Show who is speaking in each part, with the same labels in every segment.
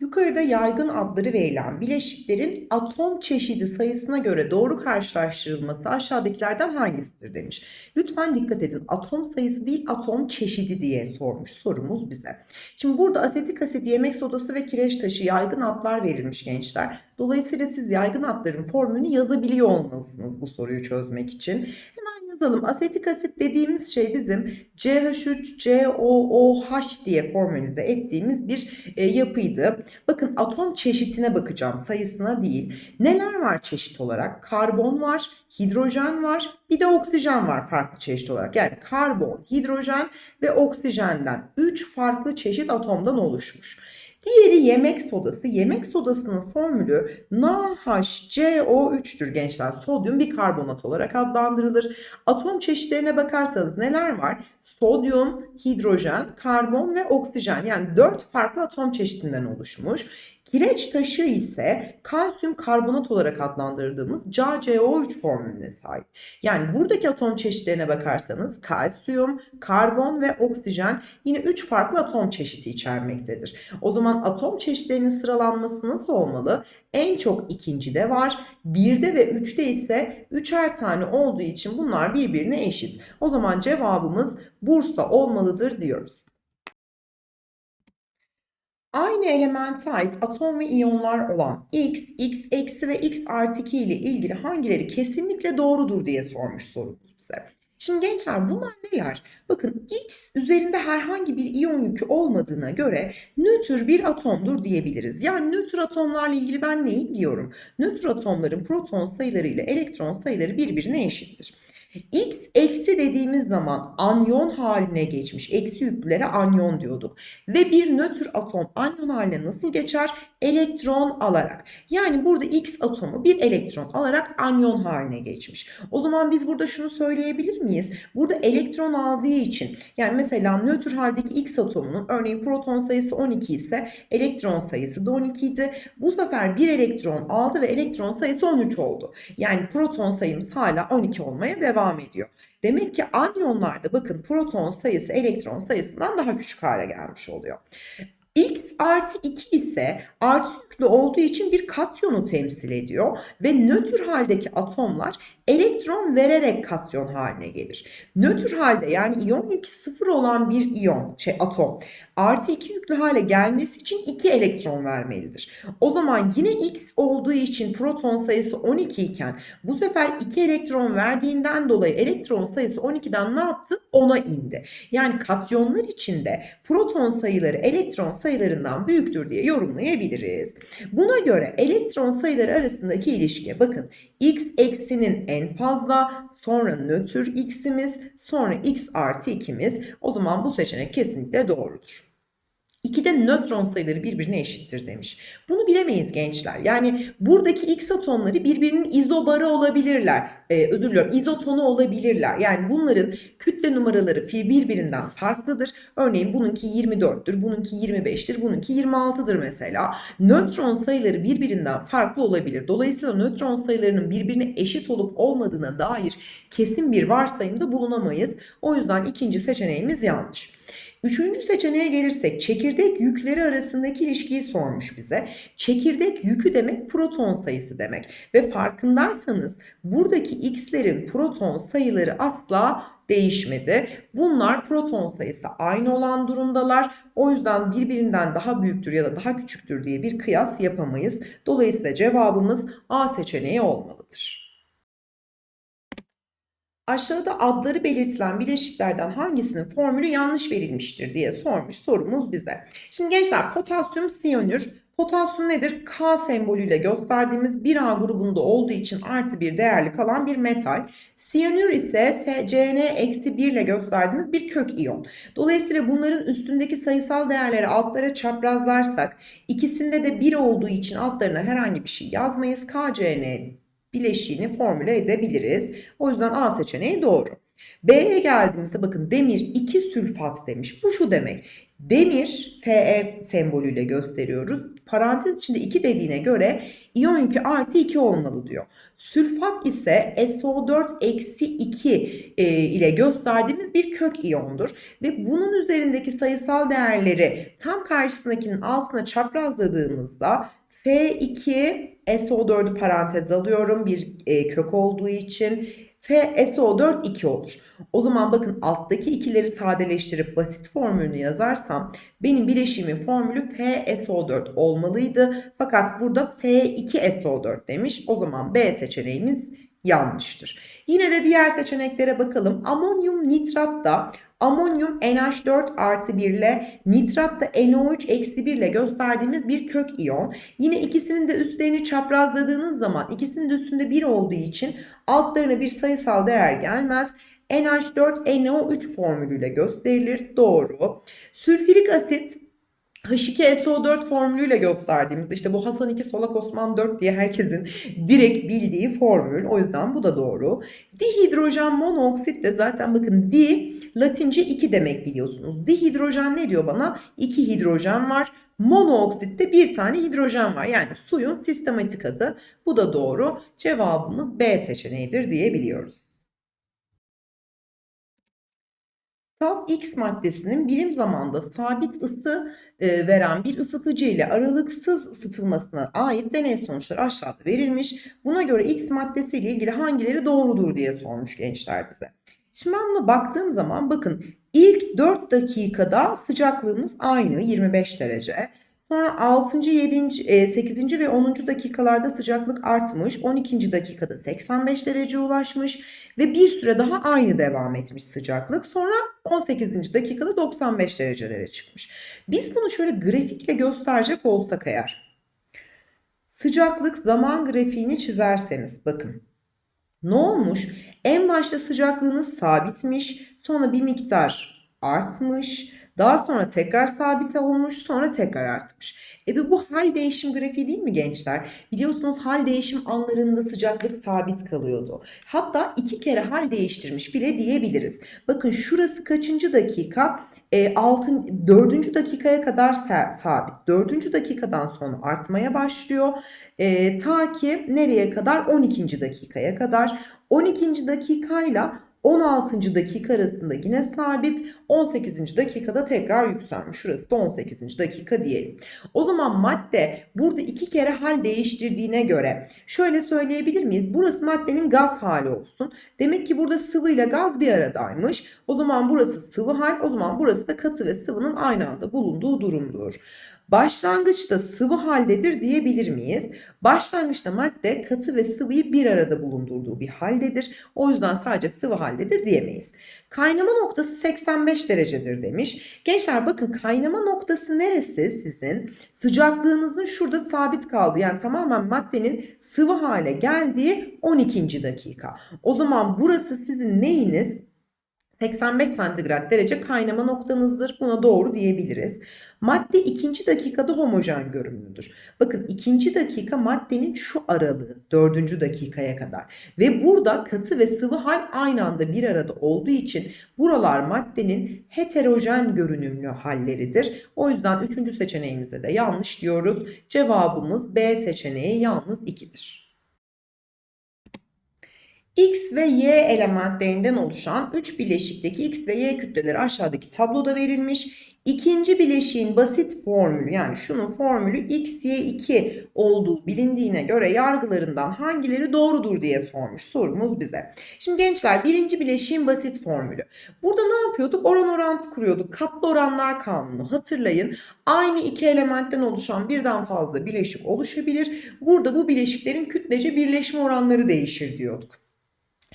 Speaker 1: Yukarıda yaygın adları verilen bileşiklerin atom çeşidi sayısına göre doğru karşılaştırılması aşağıdakilerden hangisidir demiş. Lütfen dikkat edin. Atom sayısı değil atom çeşidi diye sormuş sorumuz bize. Şimdi burada asetik asit, yemek sodası ve kireç taşı yaygın adlar verilmiş gençler. Dolayısıyla siz yaygın adların formülünü yazabiliyor olmalısınız bu soruyu çözmek için. Yazalım. Asetik asit dediğimiz şey bizim CH3, COOH diye formülize ettiğimiz bir e, yapıydı. Bakın atom çeşitine bakacağım sayısına değil. Neler var çeşit olarak? Karbon var, hidrojen var, bir de oksijen var farklı çeşit olarak. Yani karbon, hidrojen ve oksijenden 3 farklı çeşit atomdan oluşmuş. Diğeri yemek sodası. Yemek sodasının formülü NaHCO3'tür gençler. Sodyum bikarbonat olarak adlandırılır. Atom çeşitlerine bakarsanız neler var? Sodyum, hidrojen, karbon ve oksijen. Yani 4 farklı atom çeşitinden oluşmuş. Kireç taşı ise kalsiyum karbonat olarak adlandırdığımız CaCO3 formülüne sahip. Yani buradaki atom çeşitlerine bakarsanız kalsiyum, karbon ve oksijen yine 3 farklı atom çeşidi içermektedir. O zaman atom çeşitlerinin sıralanması nasıl olmalı? En çok ikincide var. Birde ve üçte ise üçer tane olduğu için bunlar birbirine eşit. O zaman cevabımız Bursa olmalıdır diyoruz. Aynı elemente ait atom ve iyonlar olan X, X eksi ve X artı 2 ile ilgili hangileri kesinlikle doğrudur diye sormuş sorumuz bize. Şimdi gençler bunlar neler? Bakın X üzerinde herhangi bir iyon yükü olmadığına göre nötr bir atomdur diyebiliriz. Yani nötr atomlarla ilgili ben neyi biliyorum? Nötr atomların proton sayıları ile elektron sayıları birbirine eşittir. X eksi dediğimiz zaman anyon haline geçmiş. Eksi yüklülere anyon diyorduk. Ve bir nötr atom anyon haline nasıl geçer? Elektron alarak. Yani burada X atomu bir elektron alarak anyon haline geçmiş. O zaman biz burada şunu söyleyebilir miyiz? Burada elektron aldığı için yani mesela nötr haldeki X atomunun örneğin proton sayısı 12 ise elektron sayısı da 12 idi. Bu sefer bir elektron aldı ve elektron sayısı 13 oldu. Yani proton sayımız hala 12 olmaya devam ediyor. Demek ki anyonlarda bakın proton sayısı elektron sayısından daha küçük hale gelmiş oluyor. X artı 2 ise artı yüklü olduğu için bir katyonu temsil ediyor ve nötr haldeki atomlar elektron vererek katyon haline gelir. Nötr halde yani iyon yükü sıfır olan bir iyon, şey atom artı 2 yüklü hale gelmesi için 2 elektron vermelidir. O zaman yine X olduğu için proton sayısı 12 iken bu sefer 2 elektron verdiğinden dolayı elektron sayısı 12'den ne yaptı? 10'a indi. Yani katyonlar içinde proton sayıları elektron sayılarından büyüktür diye yorumlayabiliriz. Buna göre elektron sayıları arasındaki ilişkiye bakın. X eksinin en fazla, sonra nötr x'imiz, sonra x artı 2'miz. O zaman bu seçenek kesinlikle doğrudur. 2'de nötron sayıları birbirine eşittir demiş. Bunu bilemeyiz gençler. Yani buradaki X atomları birbirinin izobarı olabilirler. Ee, özür diliyorum izotonu olabilirler. Yani bunların kütle numaraları birbirinden farklıdır. Örneğin bununki 24'tür, bununki 25'tir, bununki 26'dır mesela. Nötron sayıları birbirinden farklı olabilir. Dolayısıyla nötron sayılarının birbirine eşit olup olmadığına dair kesin bir varsayımda bulunamayız. O yüzden ikinci seçeneğimiz yanlış. Üçüncü seçeneğe gelirsek çekirdek yükleri arasındaki ilişkiyi sormuş bize. Çekirdek yükü demek proton sayısı demek ve farkındaysanız buradaki x'lerin proton sayıları asla değişmedi. Bunlar proton sayısı aynı olan durumdalar. O yüzden birbirinden daha büyüktür ya da daha küçüktür diye bir kıyas yapamayız. Dolayısıyla cevabımız A seçeneği olmalıdır. Aşağıda adları belirtilen bileşiklerden hangisinin formülü yanlış verilmiştir diye sormuş sorumuz bize. Şimdi gençler potasyum siyanür. Potasyum nedir? K sembolüyle gösterdiğimiz bir A grubunda olduğu için artı bir değerli kalan bir metal. Siyanür ise Cn-1 ile gösterdiğimiz bir kök iyon. Dolayısıyla bunların üstündeki sayısal değerleri altlara çaprazlarsak ikisinde de 1 olduğu için altlarına herhangi bir şey yazmayız. KCn bileşiğini formüle edebiliriz. O yüzden A seçeneği doğru. B'ye geldiğimizde bakın demir 2 sülfat demiş. Bu şu demek. Demir Fe sembolüyle gösteriyoruz. Parantez içinde 2 dediğine göre iyon yükü artı 2 olmalı diyor. Sülfat ise SO4 eksi 2 e, ile gösterdiğimiz bir kök iyondur. Ve bunun üzerindeki sayısal değerleri tam karşısındakinin altına çaprazladığımızda F2 SO4'ü parantez alıyorum bir e, kök olduğu için. FSO4 2 olur. O zaman bakın alttaki ikileri sadeleştirip basit formülünü yazarsam benim bileşimin formülü FSO4 olmalıydı. Fakat burada F2SO4 demiş. O zaman B seçeneğimiz yanlıştır. Yine de diğer seçeneklere bakalım. Amonyum nitratta amonyum NH4 artı 1 ile nitrat da NO3 eksi 1 ile gösterdiğimiz bir kök iyon. Yine ikisinin de üstlerini çaprazladığınız zaman ikisinin de üstünde 1 olduğu için altlarına bir sayısal değer gelmez. NH4NO3 formülüyle gösterilir. Doğru. Sülfürik asit H2SO4 formülüyle gösterdiğimizde işte bu Hasan 2 Solak Osman 4 diye herkesin direkt bildiği formül. O yüzden bu da doğru. Dihidrojen monoksit de zaten bakın di Latince 2 demek biliyorsunuz. Dihidrojen ne diyor bana? 2 hidrojen var. Monooksitte bir tane hidrojen var. Yani suyun sistematik adı. Bu da doğru. Cevabımız B seçeneğidir diyebiliyoruz. Saf X maddesinin birim zamanda sabit ısı e, veren bir ısıtıcı ile aralıksız ısıtılmasına ait deney sonuçları aşağıda verilmiş. Buna göre X maddesi ile ilgili hangileri doğrudur diye sormuş gençler bize. Şimdi ben buna baktığım zaman bakın ilk 4 dakikada sıcaklığımız aynı 25 derece. Sonra 6. 7. 8. ve 10. dakikalarda sıcaklık artmış. 12. dakikada 85 derece ulaşmış ve bir süre daha aynı devam etmiş sıcaklık. Sonra 18. dakikada 95 derecelere çıkmış. Biz bunu şöyle grafikle gösterecek olsak eğer. Sıcaklık zaman grafiğini çizerseniz bakın. Ne olmuş? En başta sıcaklığınız sabitmiş. Sonra bir miktar artmış. Daha sonra tekrar sabit olmuş, sonra tekrar artmış. E bu hal değişim grafiği değil mi gençler? Biliyorsunuz hal değişim anlarında sıcaklık sabit kalıyordu. Hatta iki kere hal değiştirmiş bile diyebiliriz. Bakın şurası kaçıncı dakika? E, altın, dördüncü dakikaya kadar sabit. Dördüncü dakikadan sonra artmaya başlıyor. E, ta ki nereye kadar? 12. dakikaya kadar. 12. dakikayla 16. dakika arasında yine sabit. 18. dakikada tekrar yükselmiş. Şurası da 18. dakika diyelim. O zaman madde burada iki kere hal değiştirdiğine göre şöyle söyleyebilir miyiz? Burası maddenin gaz hali olsun. Demek ki burada sıvı ile gaz bir aradaymış. O zaman burası sıvı hal. O zaman burası da katı ve sıvının aynı anda bulunduğu durumdur. Başlangıçta sıvı haldedir diyebilir miyiz? Başlangıçta madde katı ve sıvıyı bir arada bulundurduğu bir haldedir. O yüzden sadece sıvı haldedir diyemeyiz. Kaynama noktası 85 derecedir demiş. Gençler bakın kaynama noktası neresi sizin? Sıcaklığınızın şurada sabit kaldığı yani tamamen maddenin sıvı hale geldiği 12. dakika. O zaman burası sizin neyiniz? 85 santigrat derece kaynama noktanızdır. Buna doğru diyebiliriz. Madde ikinci dakikada homojen görünümlüdür. Bakın ikinci dakika maddenin şu aralığı dördüncü dakikaya kadar. Ve burada katı ve sıvı hal aynı anda bir arada olduğu için buralar maddenin heterojen görünümlü halleridir. O yüzden üçüncü seçeneğimize de yanlış diyoruz. Cevabımız B seçeneği yalnız 2'dir. X ve Y elementlerinden oluşan 3 bileşikteki X ve Y kütleleri aşağıdaki tabloda verilmiş. İkinci bileşiğin basit formülü yani şunun formülü X, Y, 2 olduğu bilindiğine göre yargılarından hangileri doğrudur diye sormuş sorumuz bize. Şimdi gençler birinci bileşiğin basit formülü. Burada ne yapıyorduk? Oran orantı kuruyorduk. Katlı oranlar kanunu hatırlayın. Aynı iki elementten oluşan birden fazla bileşik oluşabilir. Burada bu bileşiklerin kütlece birleşme oranları değişir diyorduk.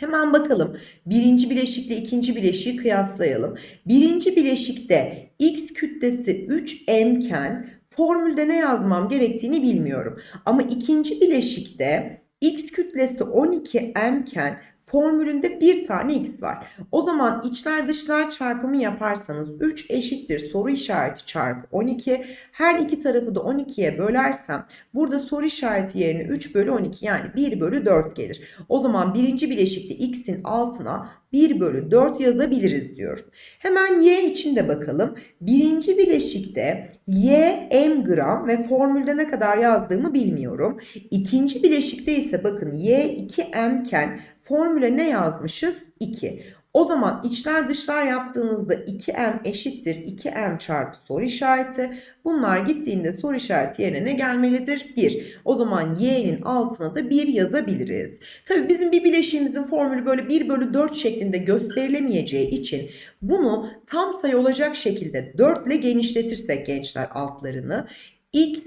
Speaker 1: Hemen bakalım. Birinci bileşikle ikinci bileşiği kıyaslayalım. Birinci bileşikte X kütlesi 3M iken formülde ne yazmam gerektiğini bilmiyorum. Ama ikinci bileşikte X kütlesi 12M iken Formülünde bir tane x var. O zaman içler dışlar çarpımı yaparsanız 3 eşittir soru işareti çarpı 12. Her iki tarafı da 12'ye bölersem burada soru işareti yerine 3 bölü 12 yani 1 bölü 4 gelir. O zaman birinci bileşikte x'in altına 1 bölü 4 yazabiliriz diyorum. Hemen y için de bakalım. Birinci bileşikte y m gram ve formülde ne kadar yazdığımı bilmiyorum. İkinci bileşikte ise bakın y 2m iken formüle ne yazmışız? 2. O zaman içler dışlar yaptığınızda 2m eşittir 2m çarpı soru işareti. Bunlar gittiğinde soru işareti yerine ne gelmelidir? 1. O zaman y'nin altına da 1 yazabiliriz. Tabii bizim bir bileşiğimizin formülü böyle 1 bölü 4 şeklinde gösterilemeyeceği için bunu tam sayı olacak şekilde 4 ile genişletirsek gençler altlarını x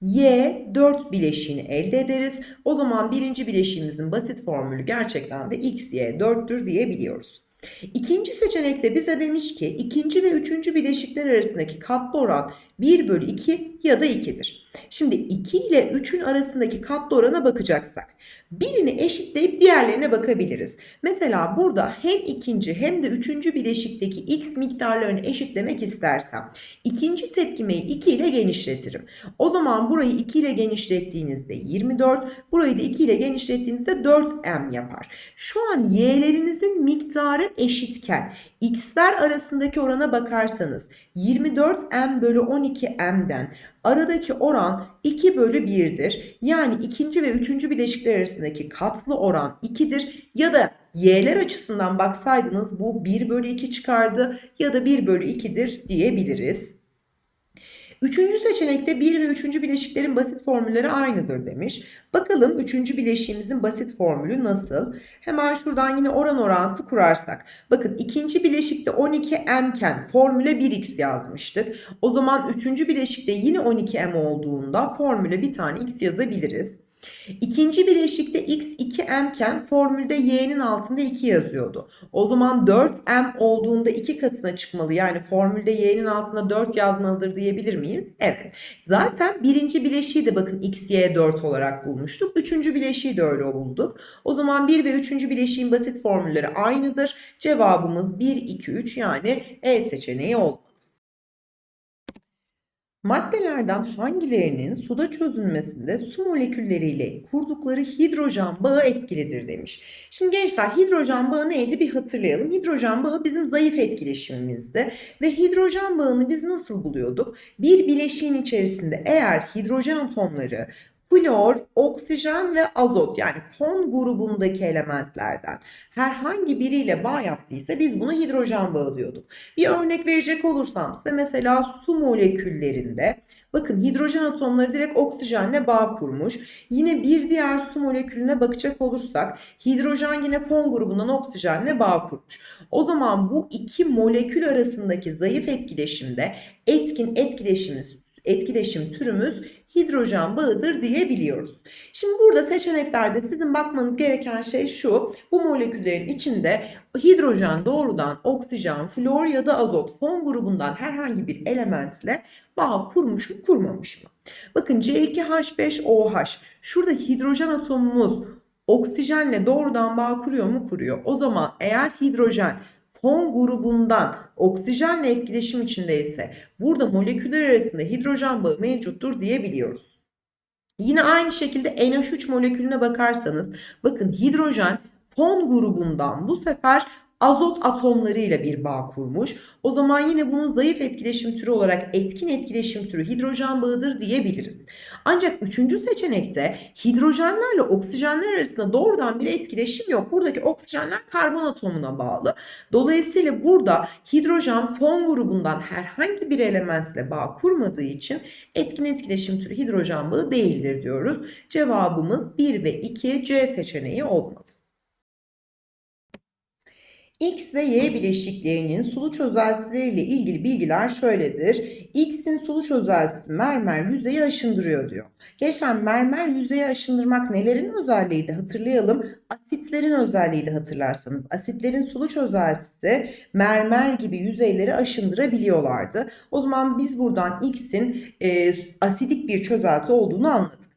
Speaker 1: y 4 bileşiğini elde ederiz. O zaman birinci bileşiğimizin basit formülü gerçekten de x, y 4'tür diyebiliyoruz. İkinci seçenekte bize demiş ki ikinci ve üçüncü bileşikler arasındaki katlı oran 1 bölü 2 ya da 2'dir. Şimdi 2 ile 3'ün arasındaki katlı orana bakacaksak birini eşitleyip diğerlerine bakabiliriz. Mesela burada hem ikinci hem de üçüncü bileşikteki x miktarlarını eşitlemek istersem ikinci tepkimeyi 2 ile genişletirim. O zaman burayı 2 ile genişlettiğinizde 24, burayı da 2 ile genişlettiğinizde 4m yapar. Şu an y'lerinizin miktarı eşitken x'ler arasındaki orana bakarsanız 24m bölü 12m'den aradaki oran 2 bölü 1'dir. Yani ikinci ve üçüncü bileşikler arasındaki katlı oran 2'dir. Ya da y'ler açısından baksaydınız bu 1 bölü 2 çıkardı ya da 1 bölü 2'dir diyebiliriz. Üçüncü seçenekte 1 ve üçüncü bileşiklerin basit formülleri aynıdır demiş. Bakalım üçüncü bileşiğimizin basit formülü nasıl? Hemen şuradan yine oran orantı kurarsak. Bakın ikinci bileşikte 12m iken formüle 1x yazmıştık. O zaman üçüncü bileşikte yine 12m olduğunda formüle bir tane x yazabiliriz. İkinci bileşikte x 2m iken formülde y'nin altında 2 yazıyordu. O zaman 4m olduğunda 2 katına çıkmalı. Yani formülde y'nin altında 4 yazmalıdır diyebilir miyiz? Evet. Zaten birinci bileşiği de bakın x, y 4 olarak bulmuştuk. Üçüncü bileşiği de öyle bulduk. O zaman 1 ve üçüncü bileşiğin basit formülleri aynıdır. Cevabımız 1, 2, 3 yani E seçeneği oldu. Maddelerden hangilerinin suda çözülmesinde su molekülleriyle kurdukları hidrojen bağı etkilidir demiş. Şimdi gençler hidrojen bağı neydi bir hatırlayalım. Hidrojen bağı bizim zayıf etkileşimimizdi ve hidrojen bağını biz nasıl buluyorduk? Bir bileşiğin içerisinde eğer hidrojen atomları flor, oksijen ve azot yani fon grubundaki elementlerden herhangi biriyle bağ yaptıysa biz buna hidrojen bağı diyorduk. Bir örnek verecek olursam size mesela su moleküllerinde bakın hidrojen atomları direkt oksijenle bağ kurmuş. Yine bir diğer su molekülüne bakacak olursak hidrojen yine fon grubundan oksijenle bağ kurmuş. O zaman bu iki molekül arasındaki zayıf etkileşimde etkin etkileşimimiz etkileşim türümüz hidrojen bağıdır diyebiliyoruz. Şimdi burada seçeneklerde sizin bakmanız gereken şey şu. Bu moleküllerin içinde hidrojen doğrudan oksijen, flor ya da azot fon grubundan herhangi bir elementle bağ kurmuş mu kurmamış mı? Bakın C2H5OH şurada hidrojen atomumuz oksijenle doğrudan bağ kuruyor mu? Kuruyor. O zaman eğer hidrojen fon grubundan oksijenle etkileşim içindeyse burada moleküller arasında hidrojen bağı mevcuttur diyebiliyoruz. Yine aynı şekilde NH3 molekülüne bakarsanız bakın hidrojen fon grubundan bu sefer azot atomlarıyla bir bağ kurmuş. O zaman yine bunun zayıf etkileşim türü olarak etkin etkileşim türü hidrojen bağıdır diyebiliriz. Ancak üçüncü seçenekte hidrojenlerle oksijenler arasında doğrudan bir etkileşim yok. Buradaki oksijenler karbon atomuna bağlı. Dolayısıyla burada hidrojen fon grubundan herhangi bir elementle bağ kurmadığı için etkin etkileşim türü hidrojen bağı değildir diyoruz. Cevabımız 1 ve 2 C seçeneği olmalı. X ve Y bileşiklerinin sulu çözeltileriyle ilgili bilgiler şöyledir. X'in sulu çözeltisi mermer yüzeyi aşındırıyor diyor. Gençler mermer yüzeyi aşındırmak nelerin özelliğiydi hatırlayalım. Asitlerin özelliğiydi hatırlarsanız. Asitlerin sulu çözeltisi mermer gibi yüzeyleri aşındırabiliyorlardı. O zaman biz buradan X'in e, asidik bir çözelti olduğunu anladık.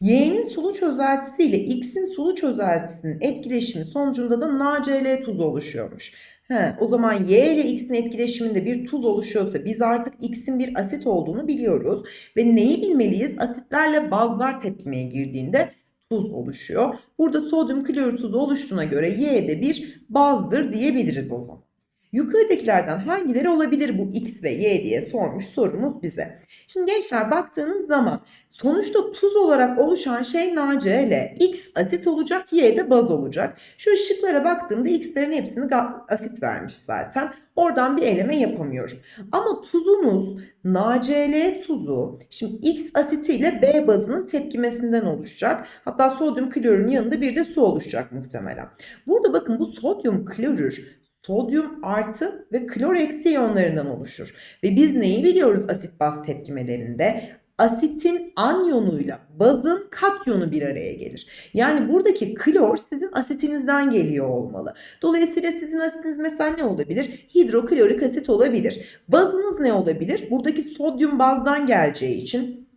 Speaker 1: Y'nin sulu çözeltisi ile X'in sulu çözeltisinin etkileşimi sonucunda da NaCl tuzu oluşuyormuş. He, o zaman Y ile X'in etkileşiminde bir tuz oluşuyorsa biz artık X'in bir asit olduğunu biliyoruz. Ve neyi bilmeliyiz? Asitlerle bazlar tepkimeye girdiğinde tuz oluşuyor. Burada sodyum klorür tuzu oluştuğuna göre Y de bir bazdır diyebiliriz o zaman. Yukarıdakilerden hangileri olabilir bu X ve Y diye sormuş sorumuz bize. Şimdi gençler baktığınız zaman sonuçta tuz olarak oluşan şey NaCl. X asit olacak, Y de baz olacak. Şu şıklara baktığımda X'lerin hepsini asit vermiş zaten. Oradan bir eleme yapamıyorum. Ama tuzumuz NaCl tuzu şimdi X asiti ile B bazının tepkimesinden oluşacak. Hatta sodyum klorürün yanında bir de su oluşacak muhtemelen. Burada bakın bu sodyum klorür sodyum artı ve klor eksi iyonlarından oluşur. Ve biz neyi biliyoruz asit baz tepkimelerinde? Asitin anyonuyla bazın katyonu bir araya gelir. Yani buradaki klor sizin asitinizden geliyor olmalı. Dolayısıyla sizin asitiniz mesela ne olabilir? Hidroklorik asit olabilir. Bazınız ne olabilir? Buradaki sodyum bazdan geleceği için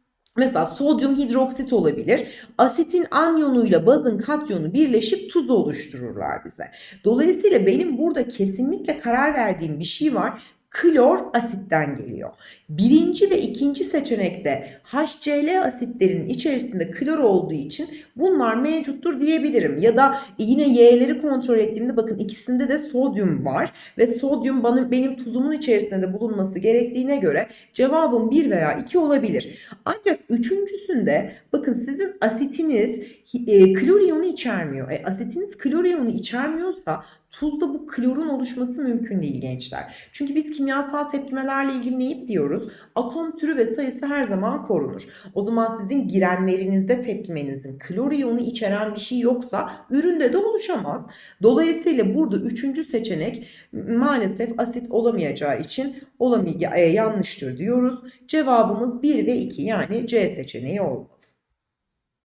Speaker 1: Mesela sodyum hidroksit olabilir. Asitin anyonuyla bazın katyonu birleşip tuz oluştururlar bize. Dolayısıyla benim burada kesinlikle karar verdiğim bir şey var klor asitten geliyor. Birinci ve ikinci seçenekte HCl asitlerinin içerisinde klor olduğu için bunlar mevcuttur diyebilirim. Ya da yine Y'leri kontrol ettiğimde bakın ikisinde de sodyum var ve sodyum bana, benim tuzumun içerisinde de bulunması gerektiğine göre cevabım 1 veya 2 olabilir. Ancak üçüncüsünde bakın sizin asitiniz e, klor iyonu içermiyor. E, asitiniz klor iyonu içermiyorsa tuzda bu klorun oluşması mümkün değil gençler. Çünkü biz kimyasal tepkimelerle ilgili neyi biliyoruz? Atom türü ve sayısı her zaman korunur. O zaman sizin girenlerinizde tepkimenizin klor iyonu içeren bir şey yoksa üründe de oluşamaz. Dolayısıyla burada üçüncü seçenek maalesef asit olamayacağı için olamay e, yanlıştır diyoruz. Cevabımız 1 ve 2 yani C seçeneği oldu.